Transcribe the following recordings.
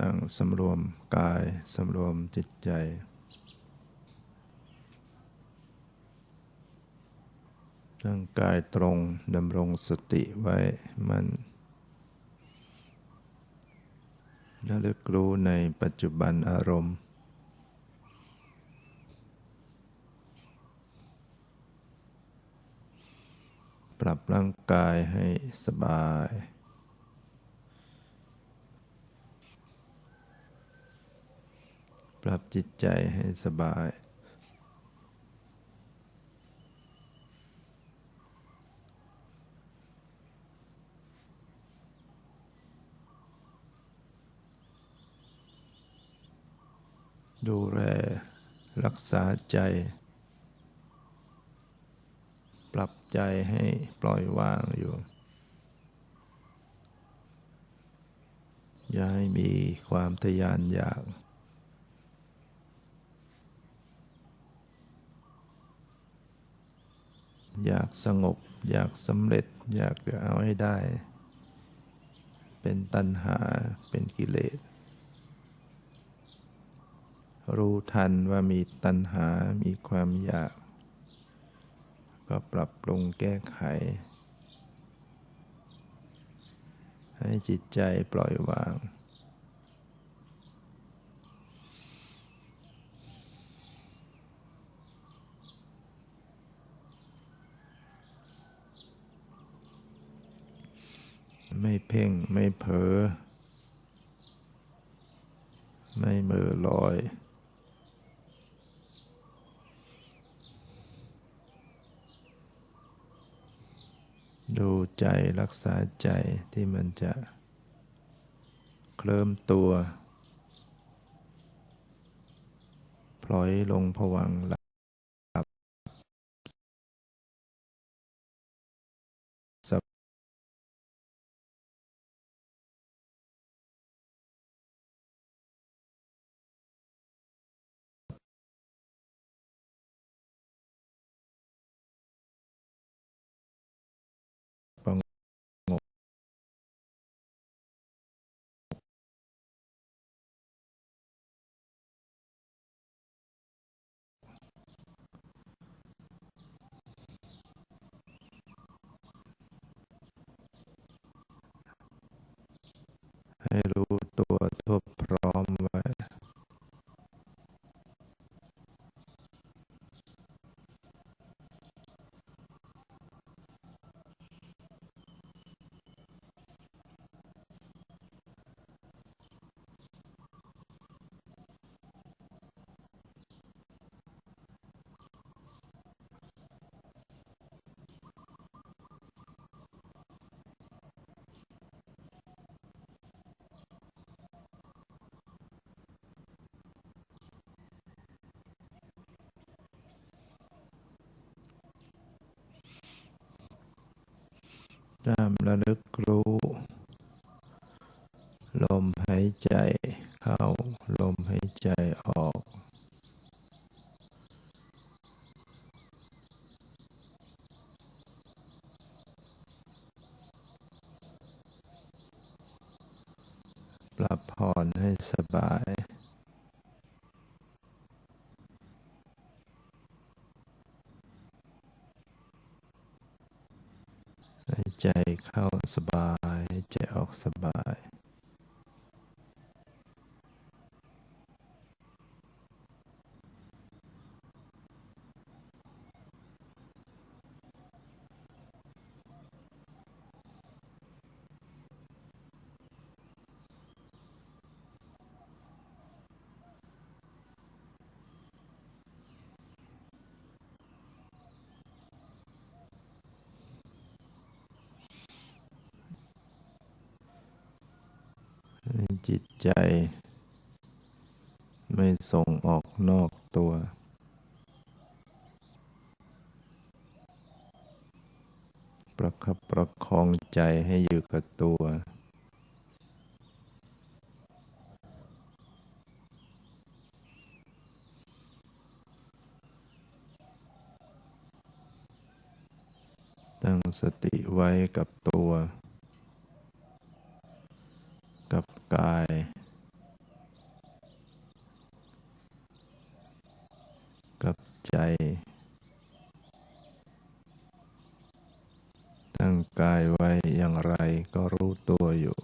นั่งสำรวมกายสำรวมจิตใจร่างกายตรงดำรงสติไว้มันระลึกรู้ในปัจจุบันอารมณ์ ปรับร่างกายให้สบาย ปรับจิตใจให้สบาย ดูแลรักษาใจ ปรับใจให้ปล่อยวางอยู่ อย่าให้มีความทะยานอยาก อยากสงบ อยากสำเร็จ อยากจะเอาให้ได้ เป็นตัณหาเป็นกิเลส รู้ทันว่ามีตัณหา มีความอยาก ก็ปรับปรุงแก้ไข ให้จิตใจปล่อยวาง ไม่เพ่ง ไม่เผลอ ไม่เมือลอยดูใจรักษาใจที่มันจะเคลิ้มตัว พลอยลงผวังหลับ ให้รู้ตัวทั่วพร้อมไว้ ตามระลึกรู้ ลมหายใจเข้า ลมหายใจออก ปรับผ่อนให้สบาย หาย ใจเข้าสบาย ใจออกสบาย ให้จิต ใจ ไม่ส่งออกนอกตัว ประคับประคองใจให้อยู่กับตัว ตั้งสติไว้กับตัว กับกาย ก็รู้ตัวอยู่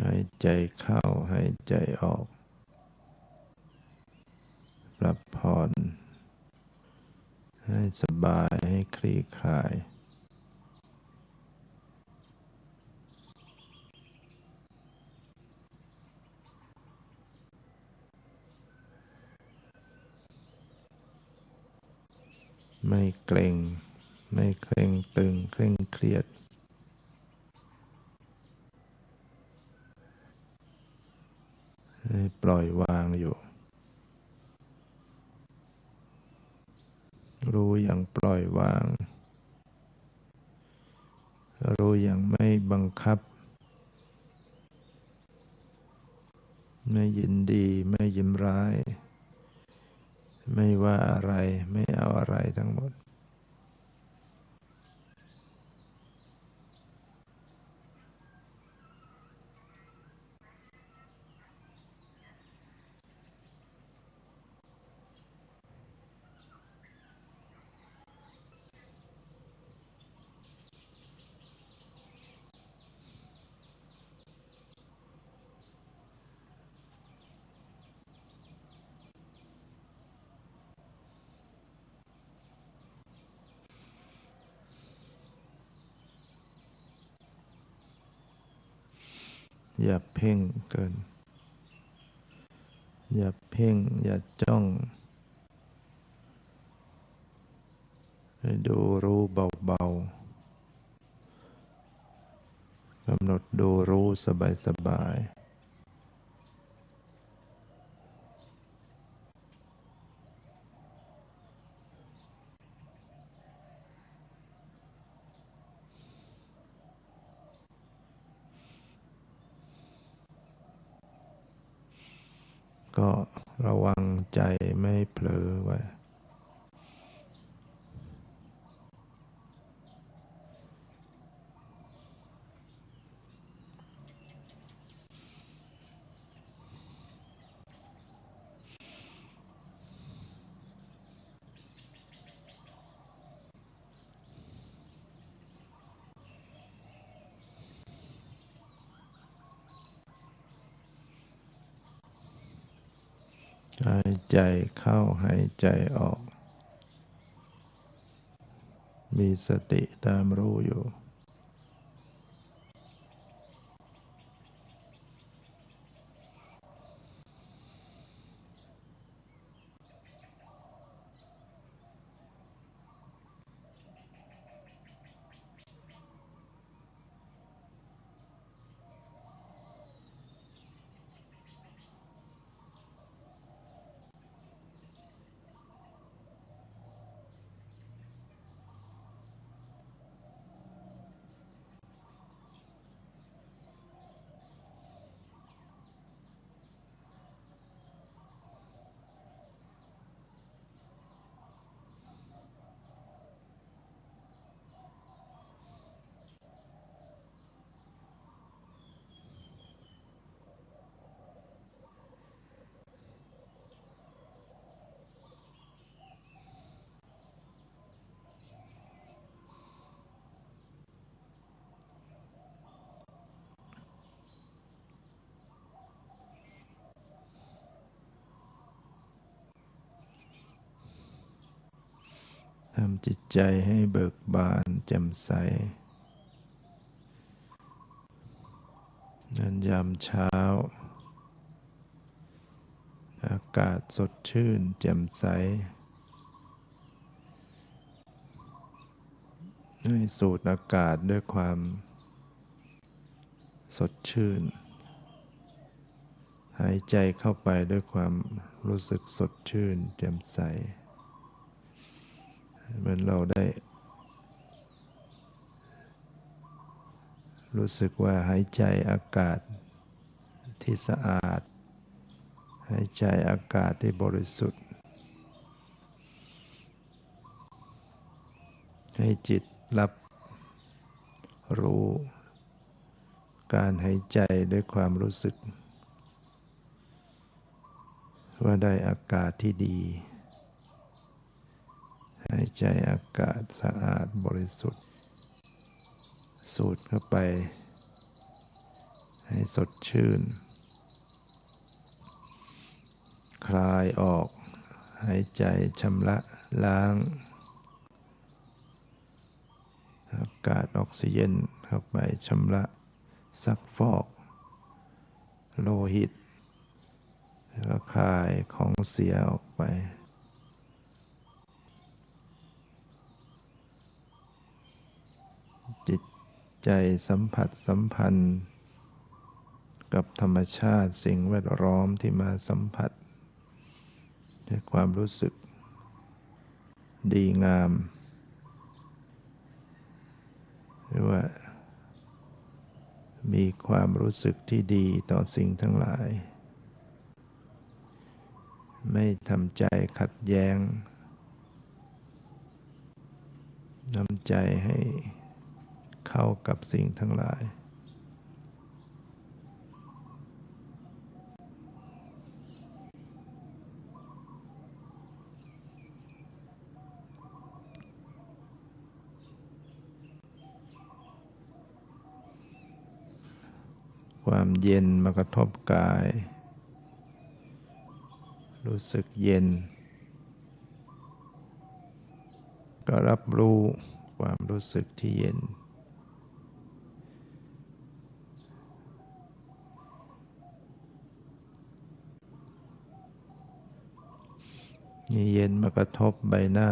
หายใจเข้าหายใจออกรับผ่อน ให้สบายให้คลี่คลายไม่เกร็งไม่เคร่งตึงเคร่งเครียด ให้ปล่อยวางอยู่ รู้ อย่างปล่อยวาง รู้อย่างไม่บังคับ ไม่ยินดีไม่ยิ้มร้าย ไม่ว่าอะไรไม่เอาอะไรทั้งหมด อย่าเพ่งเกิน อย่าเพ่ง อย่าจ้องให้ดูรู้เบาๆกำหนดดูรู้สบายๆ ก็ระวัง ใจไม่เผลอไว้ หายใจเข้าหายใจออก มีสติตามรู้อยู่ำจิตใจให้เบิกบานแจ่มใสนันยามเช้า อากาศสดชื่นแจ่มใส ให้สูดอากาศด้วยความสดชื่น หายใจเข้าไปด้วยความรู้สึกสดชื่นแจ่มใส เหมือนเราได้ รู้สึกว่าหายใจอากาศที่สะอาด หายใจอากาศที่บริสุทธิ์ ให้จิตรับรู้การหายใจด้วยความรู้สึก ว่าได้อากาศที่ดี หายใจอากาศสะอาดบริสุทธิ์ สูดเข้าไป ให้สดชื่น คลายออก หายใจชำระล้าง อากาศออกซิเจนเข้าไปชำระซักฟอก โลหิต แล้วคลายของเสียออกไป จิต ใจสัมผัสสัมพันธ์ กับธรรมชาติสิ่งแวดล้อมที่มาสัมผัสด้วยความรู้สึก ดีงาม หรือว่า มีความรู้สึกที่ดีต่อสิ่งทั้งหลาย ไม่ทำใจขัดแย้งทำใจให้ เข้ากับสิ่งทั้งหลาย ความเย็นมากระทบกาย รู้สึกเย็น ก็รับรู้ความรู้สึกที่เย็น นี่เย็นมากระทบใบหน้า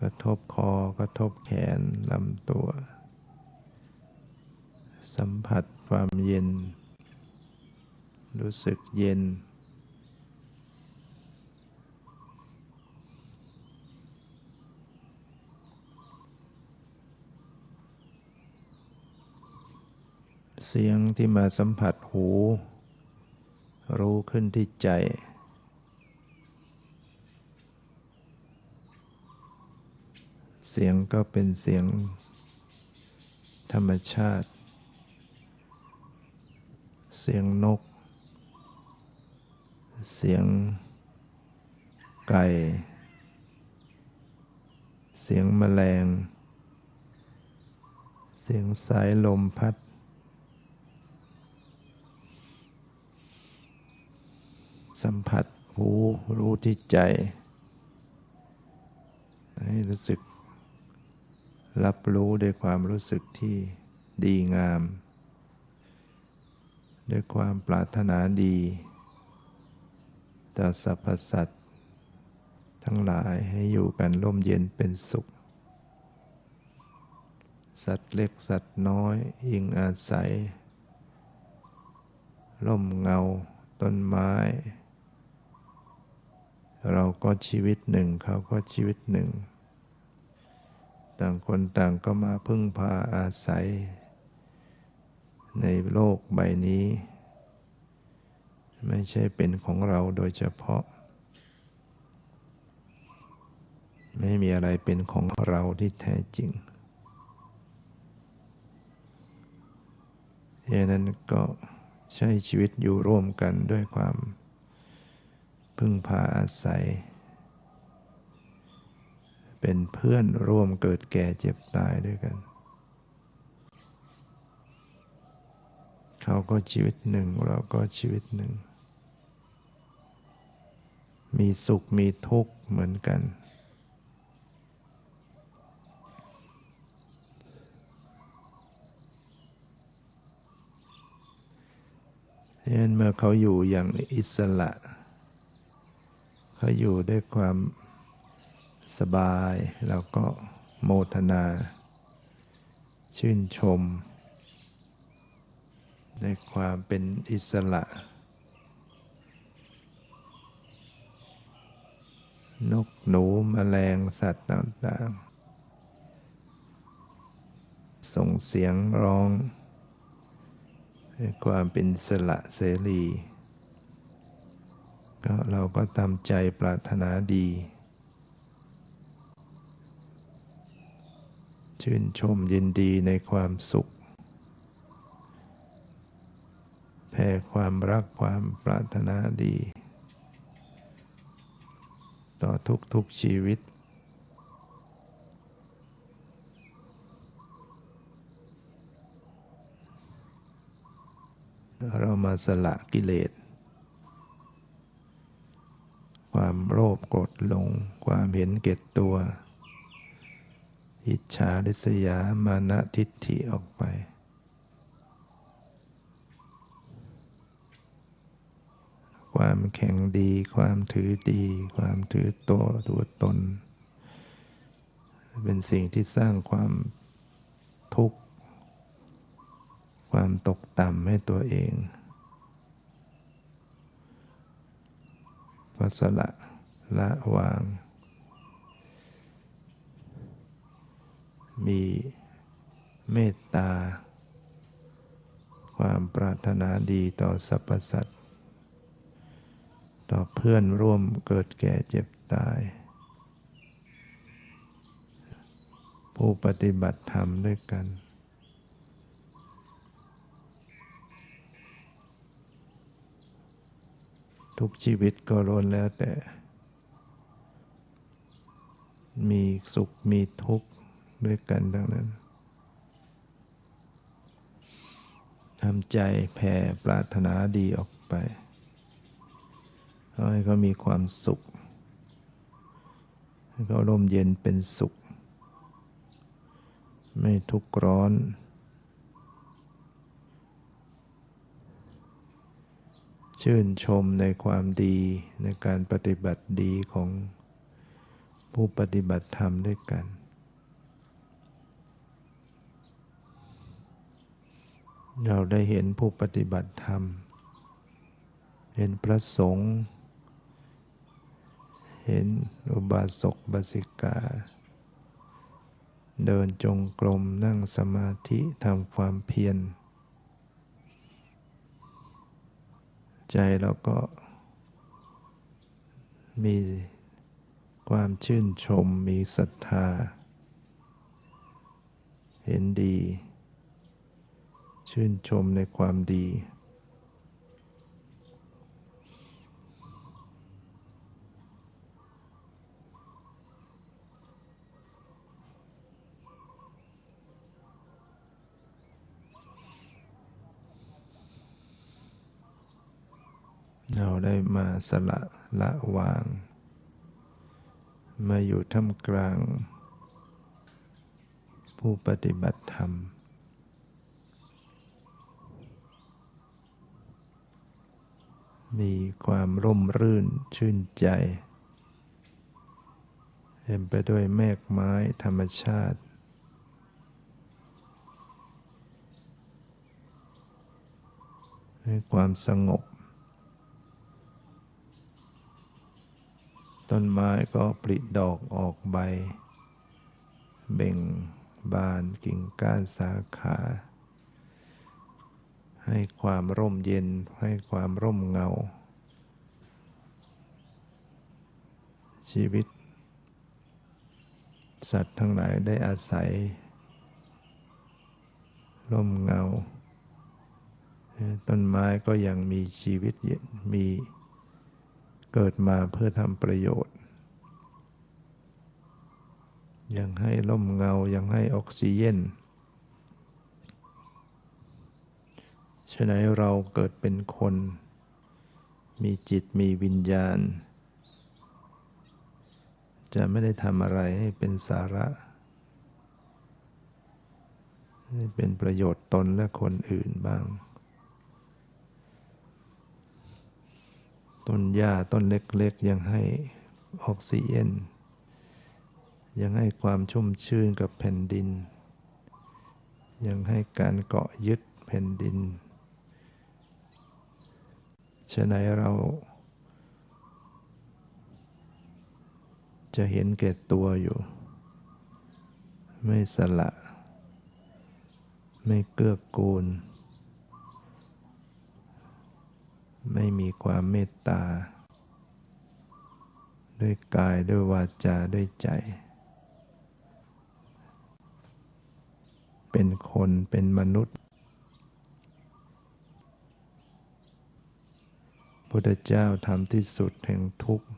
กระทบคอกระทบแขนลำตัว สัมผัสความเย็น รู้สึกเย็น เสียงที่มาสัมผัสหูรู้ขึ้นที่ใจ เสียงก็เป็นเสียงธรรมชาติ เสียงนก เสียงไก่ เสียงแมลง เสียงสายลมพัด สัมผัสหูรู้ที่ใจ ให้รู้สึก รับรู้ด้วยความรู้สึกที่ดีงาม ด้วยความปรารถนาดีต่อสรรพสัตว์ทั้งหลายให้อยู่กันร่มเย็นเป็นสุข สัตว์เล็กสัตว์น้อยอิงอาศัย ร่มเงาต้นไม้ เราก็ชีวิตหนึ่งเขาก็ชีวิตหนึ่ง ต่างคนต่างก็มาพึ่งพาอาศัย ในโลกใบนี้ ไม่ใช่เป็นของเราโดยเฉพาะ ไม่มีอะไรเป็นของเราที่แท้จริงดังนั้นก็ใช้ชีวิตอยู่ร่วมกันด้วยความพึ่งพาอาศัย เป็นเพื่อนร่วมเกิดแก่เจ็บตายด้วยกัน เขาก็ชีวิตหนึ่งเราก็ชีวิตหนึ่ง มีสุขมีทุกข์เหมือนกัน เพราะนั้นเมื่อเขาอยู่อย่างอิสระ เขาอยู่ด้วยความ สบายเราก็โมทนา ชื่นชม ในความเป็นอิสระ นกหนูมแมลงสัตว์ต่างๆ ส่งเสียงร้องด้ความเป็นอิสระเสรีก็เราก็ตามใจปรารถนาดี ชื่นชมยินดีในความสุข แผ่ความรักความปรารถนาดี ต่อทุกๆชีวิต เรามาสละกิเลสความโลภโกรธหลง ความเห็นเก็ดตัว อิจฉาริษยามานะทิฏฐิออกไป ความแข็งดี ความถือดี ความถือตัวตัวตน เป็นสิ่งที่สร้างความทุกข์ ความตกต่ำให้ตัวเองพอสละละวาง มีเมตตา ความปรารถนาดีต่อสรรพสัตว์ ต่อเพื่อนร่วมเกิดแก่เจ็บตาย ผู้ปฏิบัติธรรมด้วยกัน ทุกชีวิตก็ล้วนแล้วแต่ มีสุขมีทุกข์ ด้วยกันดังนั้นทำใจแผ่ปรารถนาดีออกไปให้เขามีความสุข ให้เขาร่มเย็นเป็นสุข ไม่ทุกข์ร้อน ชื่นชมในความดีในการปฏิบัติดีของผู้ปฏิบัติธรรมด้วยกัน เราได้เห็นผู้ปฏิบัติธรรม เห็นพระสงฆ์เห็นอุบาสกบาสิกา เดินจงกรมนั่งสมาธิทำความเพียร ใจเราก็มีความชื่นชมมีศรัทธา เห็นดี ชื่นชมในความดี เราได้มาสละละวาง มาอยู่ท่ามกลาง ผู้ปฏิบัติธรรม มีความร่มรื่นชื่นใจ เต็มไปด้วยแมกไม้ธรรมชาติ ให้ความสงบ ต้นไม้ก็ปริดอกออกใบ เบ่งบานกิ่งก้านสาขา ให้ความร่มเย็น ให้ความร่มเงา ชีวิต สัตว์ทั้งหลายได้อาศัย ร่มเงา ต้นไม้ก็ยังมีชีวิตมีเกิดมาเพื่อทำประโยชน์ ยังให้ร่มเงายังให้ออกซิเจน ฉะนั้นเราเกิดเป็นคน มีจิตมีวิญญาณ จะไม่ได้ทำอะไรให้เป็นสาระ ให้เป็นประโยชน์ตนและคนอื่นบ้าง ต้นหญ้าต้นเล็กๆ ยังให้ออกซิเจนยังให้ความชุ่มชื่นกับแผ่นดิน ยังให้การเกาะยึดแผ่นดิน ฉะนั้นเราจะเห็นแก่ตัวอยู่ ไม่สละ ไม่เกื้อกูล ไม่มีความเมตตา ด้วยกายด้วยวาจาด้วยใจ เป็นคนเป็นมนุษย์ พุทธเจ้าทำที่สุดแห่งทุกข์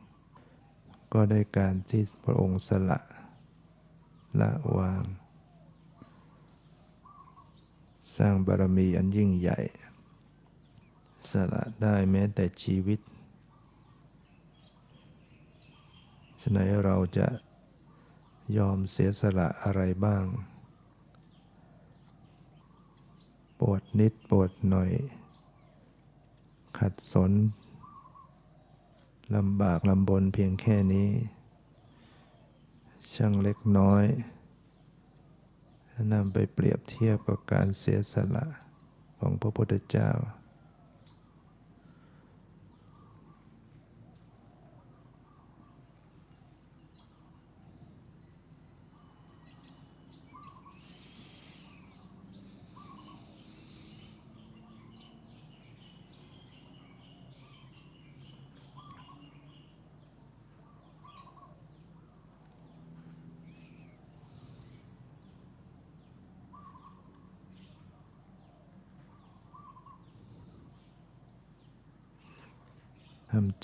ก็ได้การที่พระองค์สละละวาง สร้างบารมีอันยิ่งใหญ่ สละได้แม้แต่ชีวิตฉะนั้นเราจะยอมเสียสละอะไรบ้าง ปวดนิดปวดหน่อย ขัดสน ลำบากลำบนเพียงแค่นี้ ช่างเล็กน้อยนำไปเปรียบเทียบกับการเสียสละของพระพุทธเจ้า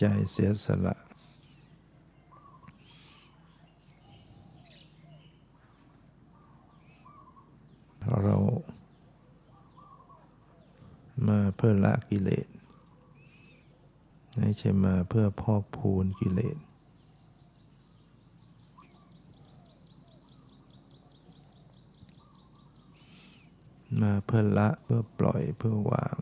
ใจเสียสละ เรามาเพื่อละกิเลสไม่ใช่มาเพื่อพอกพูนกิเลสมาเพื่อละเพื่อปล่อยเพื่อวาง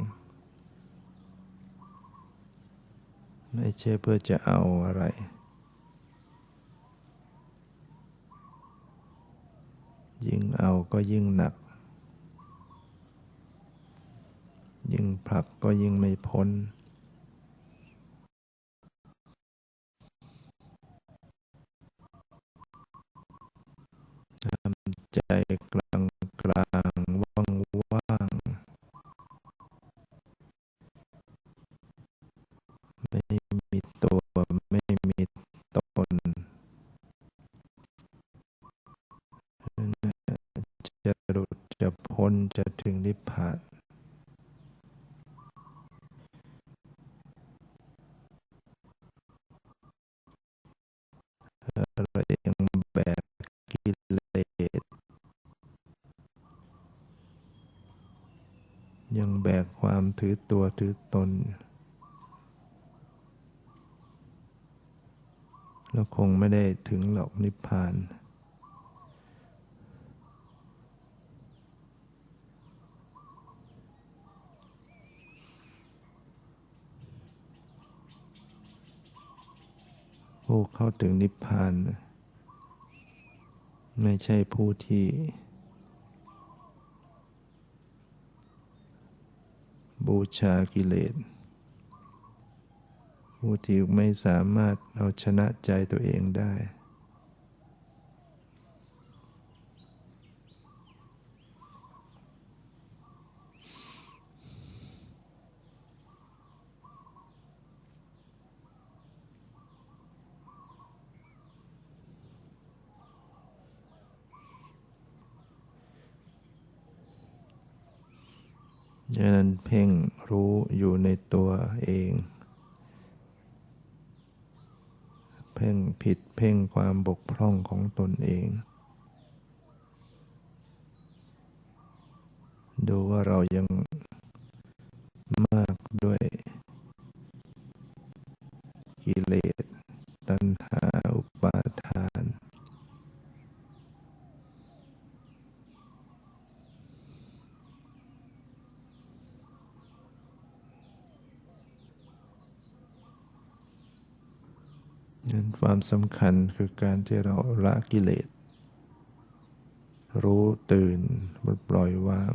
ไม่ใช่เพื่อจะเอาอะไร ยิ่งเอาก็ยิ่งหนัก ยิ่งผลักก็ยิ่งไม่พ้นทำใจกล จะถึงนิพพาน เรายังแบกกิเลส ยังแบกความถือตัวถือตน เราคงไม่ได้ถึงหรอกนิพพาน ผู้เข้าถึงนิพพาน ไม่ใช่ผู้ที่ บูชากิเลส ผู้ที่ไม่สามารถเอาชนะใจตัวเองได้ดังนั้นเพ่งรู้ อยู่ในตัวเอง เพ่งผิดเพ่งความบกพร่องของตนเอง ดูว่าเรายังมากด้วยกิเลสตัณหาอุปาทานนั้น ความสำคัญคือการที่เราละกิเลส รู้ตื่นปล่อยวาง